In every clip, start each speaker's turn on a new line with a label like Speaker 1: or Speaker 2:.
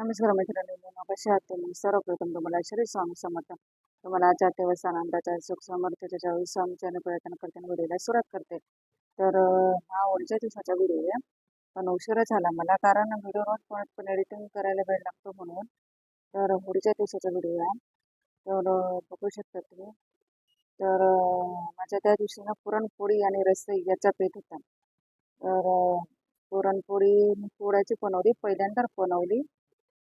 Speaker 1: नमस्कार मित्रांनो कशा आहात मी सर्वप्रथम तुम्हाला श्री स्वामी समर्थ. तुम्हाला आजच्या दिवस आनंदाचा सुख समर्थाच्या ज्यावेळी स्वामीच्या प्रयत्न करताना व्हिडिओला सुरुवात करते. तर हा ओळच्या दिवसाचा व्हिडिओ आहे. पण उशिरा झाला मला कारण व्हिडिओ रोज पण पण एडिटिंग करायला वेळ लागतो म्हणून. तर होळीच्या दिवसाचा व्हिडिओ आहे. तर बघू शकता तुम्ही. तर माझ्या त्या दिवशी ना पुरणपोळी आणि रस्सई याचा पेट होता. तर पुरणपोळी पोळ्याची बनवली पहिल्यांदा बनवली.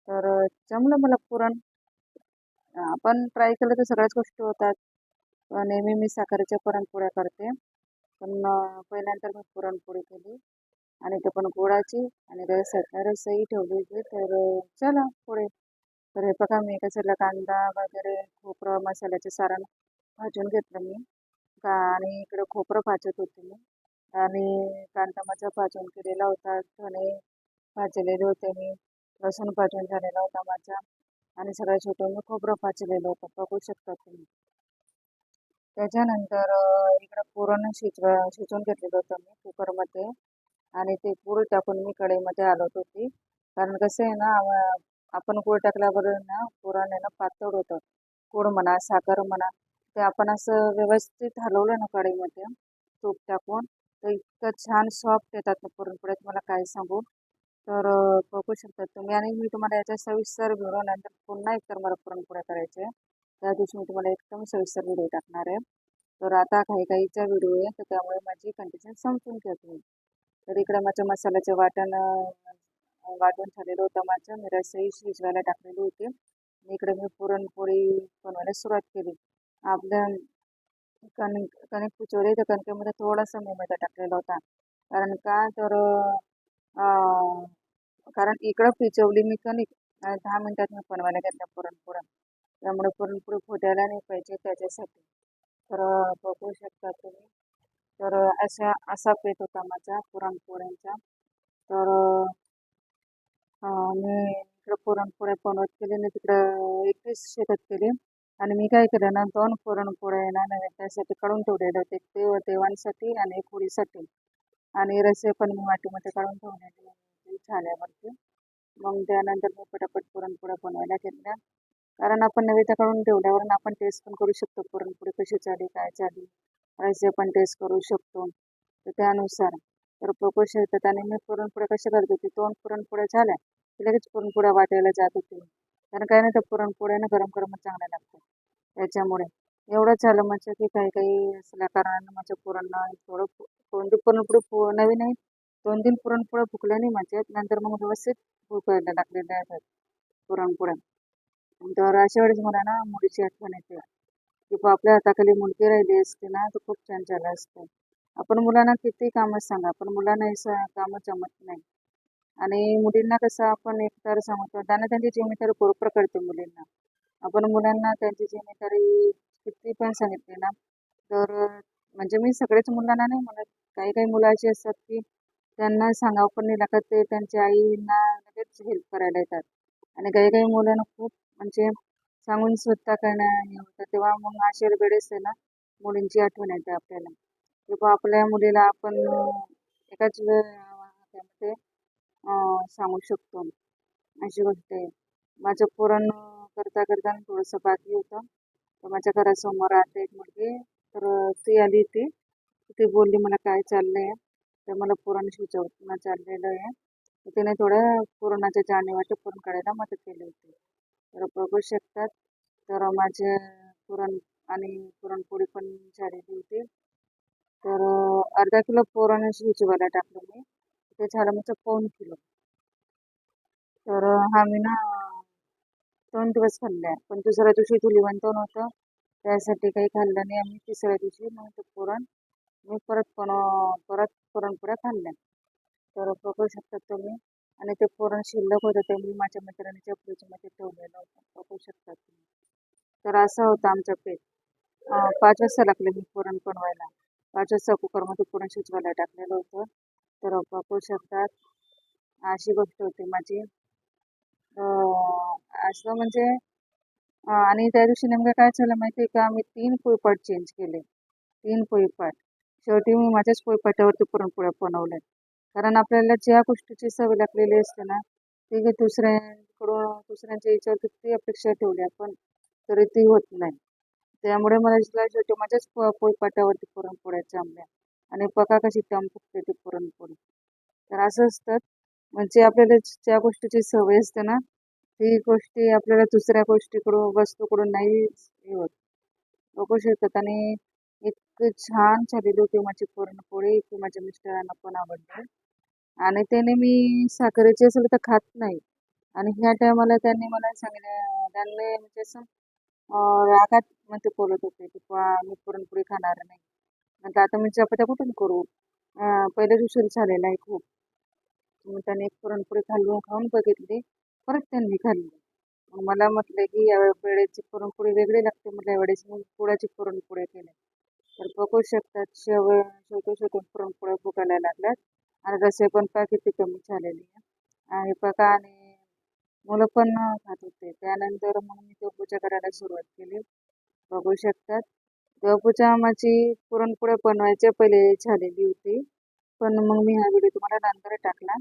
Speaker 1: तर जमलं मला पुरण आपण ट्राय केलं तर सगळ्याच गोष्टी होतात. नेहमी मी साखरेच्या पुरणपोळ्या करते. पण पहिल्यांदा मी पुरणपोळी केली आणि ते पण गुळाची आणि रस रसही ठेवली होती तर चला पुढे. तर हे बघा मी एका साईडला कांदा वगैरे खोबरं मसाल्याचे सारण भाजून घेतलं मी. का आणि इकडं खोबरं भाजत होते मी. आणि कांदा माझा भाजून केलेला होता. धणे भाजलेले होते मी. लसूण पाठवून झालेला होता माझा. आणि सगळ्या छोटं मी खोबरं भाजलेलं होतं. बघू शकता तुम्ही. त्याच्यानंतर इकडं पुरण शिजव शिजवून घेतलेलं होतं मी कुकरमध्ये. आणि ते पूर टाकून मी कढईमध्ये हलवत होती. कारण कसं आहे ना आपण गूळ टाकल्यावर ना पुरण आहे ना पातळ होतं. गूळ म्हणा साखर म्हणा ते आपण असं व्यवस्थित हलवलं ना कढईमध्ये तूप टाकून तर इतकं छान सॉफ्ट येतात ना पुरणपोळ्यात मला काय सांगू? तर बघू शकता तुम्ही. आणि मी तुम्हाला याच्या सविस्तर व्हिडिओ नंतर पुन्हा एकतर मला पुरणपोळ्या करायचे त्या दिवशी मी तुम्हाला एकदम सविस्तर व्हिडिओ टाकणार आहे. तर आता काही काहीचा व्हिडिओ आहे. तर त्यामुळे माझी कंडिशन समजून घ्या तुम्ही. तर इकडे माझ्या मसाल्याचं वाटण वाटून झालेलं होतं माझं. मी रसई शिजवायला टाकलेली होती. आणि इकडे मी पुरणपोळी बनवायला सुरुवात केली. आपल्या कणिक कणिक पुचवली. तर कणकेमध्ये थोडासा मी मैदा टाकलेला होता. कारण का? तर कारण इकडं पिचवली मी कणिक दहा मिनिटात मी बनवायला घेतला पुरणपोळ्या त्यामुळे पुरणपोळी फुटायला नाही पाहिजे त्याच्यासाठी. तर बघू शकता तुम्ही. तर असा अशा असा पेट होता माझा पुरणपोळ्यांचा. तर मी इकडं पुरणपोळ्या बनवत केली आणि तिकडं एकवीस शेतात केली. आणि मी काय केलं ना दोन पुरणपोळ्या ना त्यासाठी काढून ठेवलेले होते. देव देवांसाठी आणि एक होळीसाठी. आणि रस्से पण मी वाटीमध्ये काढून ठेवलेले होते झाल्यावरती. मग त्यानंतर मी पटापट पुरणपोळ्या बनवायला घेतल्या. कारण आपण नैवेद्य काढून ठेवल्यावर आपण टेस्ट पण करू शकतो. पुरणपोळी कशी झाली काय झाली रस्से पण टेस्ट करू शकतो. तर त्यानुसार. तर प्रकोश येतात आणि मी पुरणपोळ्या कशा करत होती दोन पुरणपोळ्या झाल्या की लगेच पुरणपोळ्या वाटायला जात होती. कारण काय नाही तर पुरणपोळ्या ना गरम गरमच चांगल्या लागतात. त्याच्यामुळे एवढं झालं म्हणजे की काही काही असल्या कारणानं माझ्या पोरांना थोडं दोन कोणती पुरणपोळी पु नवीन आहे. दोन दिन पुरणपोळ्या फुकल्या नाही माझ्या. नंतर मग व्यवस्थित फुकायला लागलेल्या आहेत पुरणपोळ्या तर अशा वेळेस मला ना मुलीची आठवण येते. की आपल्या हाताखाली मुलगी राहिली असते ना तर खूप छान झालं असतं. आपण मुलांना किती कामं सांगा पण मुलांना हे स- कामं जमत नाही. आणि मुलींना कसं आपण एकतर सांगतो त्यांना त्यांची जिम्मेदारी बरोबर करते मुलींना. आपण मुलांना त्यांची जिम्मेदारी किती पण सांगितले ना. तर म्हणजे मी सगळेच मुलांना नाही म्हणत काही काही मुलं अशी असतात की त्यांना सांगावं पण नाही लागत ते त्यांच्या आईंना लगेच हेल्प करायला येतात. आणि काही काही मुलांना खूप म्हणजे सांगून सुद्धा करणं नाही होतं. तेव्हा मग अशा वेळेस आहे ना मुलींची आठवण येते आपल्याला. किंवा आपल्या मुलीला आपण एकाच वेळ त्यामध्ये सांगू शकतो. अशी गोष्ट आहे. माझं पुरण करता करता थोडंसं बाकी होतं. तर माझ्या घरासमोर आता एक मुलगी तर ती आली ती ती बोलली मला काय चाललंय? तर मला पुरण शिजवणं चाललेलं आहे. तर तिने थोडं पुरणाच्या जाणीवाटे पुरण काढायला मदत केली होती. तर बघू शकतात. तर माझे पुरण आणि पुरणपोळी पण झालेली होती. तर अर्धा किलो पुरण शिजवायला टाकलं मी. ते झालं माझं पाऊन किलो. तर हा मी ना दोन दिवस खाल्ल्या पण दुसऱ्या दिवशी धुलिवंत नव्हतं त्यासाठी काही खाल्लं नाही. आम्ही तिसऱ्या दिवशी मग ते पुरण मी परत पण परत पुरणपोळ्या खाल्ल्या. तर बघू शकतात तुम्ही. आणि ते पुरण शिल्लक होतं ते मी माझ्या मैत्रिणीच्या फ्रीजमध्ये ठेवलेलं होतं. बघू शकतात तुम्ही. तर असं होतं आमचं पेट पाच वाजता लागले मी पुरण बनवायला. पाच वाजता कुकरमध्ये पुरण शिजवायला टाकलेलं होतं. तर बघू शकतात अशी गोष्ट होती माझी. असं म्हणजे आणि त्या दिवशी नेमकं काय झालं माहिती आहे का? मी तीन पोळपाट चेंज केले. तीन पोळपाट शेवटी मी माझ्याच पोळपाटावरती पुरणपोळ्या बनवल्या. कारण आपल्याला ज्या गोष्टीची सवय लागलेली असते ना ती दुसऱ्यांकडून दुसऱ्यांच्या याच्यावर किती अपेक्षा ठेवली आपण तरी ती होत नाही. त्यामुळे मला शेवटी माझ्याच प- पोळपाटावरती पुरणपोळ्या जमल्या. आणि पका कशी टम फुकते ती पुरणपोळी. तर असं असतं. म्हणजे आपल्याला ज्या गोष्टीची सवय असते ना ती गोष्टी आपल्याला दुसऱ्या गोष्टीकडून वस्तूकडून नाही हे होत. बघू शकतात. आणि इतकी छान झालेली होती माझी पुरणपोळी की माझ्या मिस्टरांना पण आवडली. आणि त्याने मी साखरेची असेल तर खात नाही. आणि ह्या टायमाला त्यांनी मला सांगितलं त्यांनी म्हणजे असं रागात म्हणजे बोलत होते की मी पुरणपोळी खाणार नाही. म्हटलं आता मी चपात्या कुठून करू? पहिल्या दिवशी झालेला आहे खूप. मग त्याने एक पुरणपोळी घालून खाऊन बघितली. परत त्यांनी खाल्ली. मग मला म्हटलं की या वेळेची पुरणपोळी वेगळी लागते म्हटलं यावेळेस मी गुळाची पुरणपोळी केली. तर बघू शकतात शेव शेवटून शेवटून पुरणपोळ्या फुगायला लागल्यात. आणि रसे पण पा किती कमी झालेली आहे आणि बघा आणि मुलं पण खात होते. त्यानंतर मग मी देवपूजा करायला सुरुवात केली. बघू शकतात. देवपूजा माझी पुरणपोळ्या बनवायच्या पहिले झालेली होती. पण मग मी हा व्हिडिओ तुम्हाला नंतर टाकला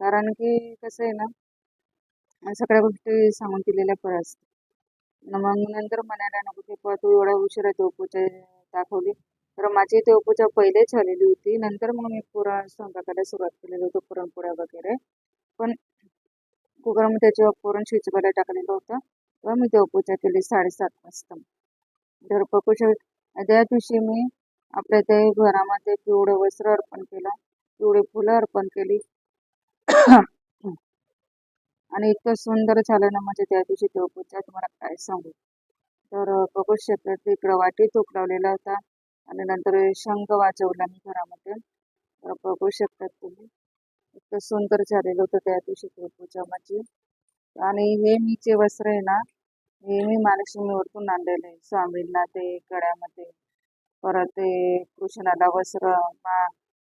Speaker 1: कारण की कसं आहे ना सगळ्या गोष्टी सांगून दिलेल्या बरं असतं मग नंतर म्हणायला नको की बुवा तू एवढा उशिरा देवपूजा दाखवली. तर माझी ते देवपूजा पहिले झालेली होती. नंतर मग मी पुरण स्वयंपाकाला सुरुवात केलेली होती पुरणपोळ्या वगैरे. पण कुकरमध्ये जेव्हा पुरण शिजवायला टाकलेलं होतं तेव्हा मी देवपूजा केली साडेसात वाजता. तर बघू त्या दिवशी मी आपल्या ते घरामध्ये पिवळं वस्त्र अर्पण केलं पिवळे फुलं अर्पण केली. आणि इतकं सुंदर झालं ना म्हणजे त्या दिवशी देवपूजा तुम्हाला काय सांगू? तर बघू शकतात इकडं वाटी तूप लावलेला होता आणि नंतर शंख वाजवला मी घरामध्ये. तर बघू शकतात तुम्ही. इतकं सुंदर झालेलं होतं त्या दिवशी देवपूजा माझी. आणि हे मी जे वस्त्र आहे ना हे मी महालक्ष्मीवरतून आणलेलं आहे. स्वामींना ते गळ्यामध्ये परत ते कृष्णाला वस्त्र मा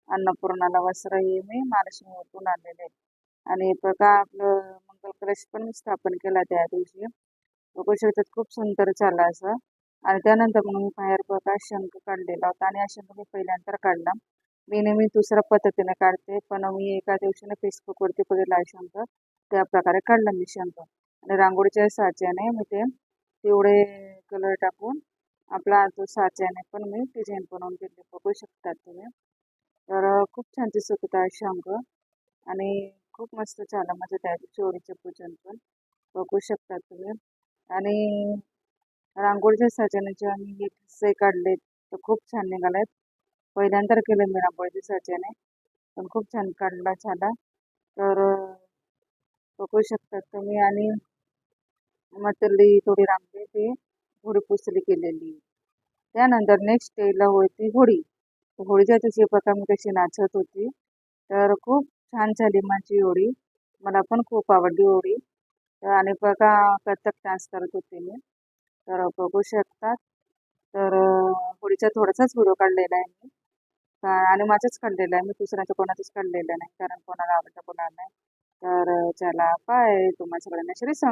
Speaker 1: अन्नपूर्णाला वस्त्र हे मी महालक्ष्मीवरतून आणलेले आणि बघा आपलं मंगल कलश पण स्थापन केला त्या दिवशी. बघू शकतात खूप सुंदर झाला असं. आणि त्यानंतर मग मी बाहेर बघा शंख काढलेला होता. आणि हा शंख मी पहिल्यांदा काढला. मी नेहमी दुसऱ्या पद्धतीने काढते. पण मी एका दिवशीने फेसबुकवरती बघितला हा शंख त्या प्रकारे काढला मी शंख आणि रांगोळीच्या साच्याने मी ते तेवढे कलर टाकून आपला तो साच्याने पण मी डिझाईन बनवून दिले बघू शकतात तुम्ही. तर खूप छान दिसत होता शंख आणि खूप मस्त झालं माझं त्या चोरीचं पूजन पण बघू शकता तुम्ही. आणि रांगोळीच्या साच्याने आम्ही हे ठसे काढले तर खूप छान निघालेत. पहिल्यांदा केलं मी रांगोळीच्या साच्याने. पण खूप छान काढला झाला. तर बघू शकतात तुम्ही. आणि मतली थोडी रांगोळी ती होळी पुसली केलेली त्यानंतर नेक्स्ट डेला होती होळी होळीच्या दिवशी बघा मी कशी नाचत होती. तर खूप छान झाली माझी होळी मला पण खूप आवडली होळी आणि बघा कथक डान्स करत होते मी. तर बघू शकतात. तर होळीचा थोडासाच व्हिडिओ काढलेला आहे मी. आणि माझाच काढलेला आहे. मी दुसऱ्याचं कोणाचाच काढलेलं नाही. कारण कोणाला आवडतं कोणाला नाही. तर चला बाय तुम्हाला सगळ्यांना श्री सांग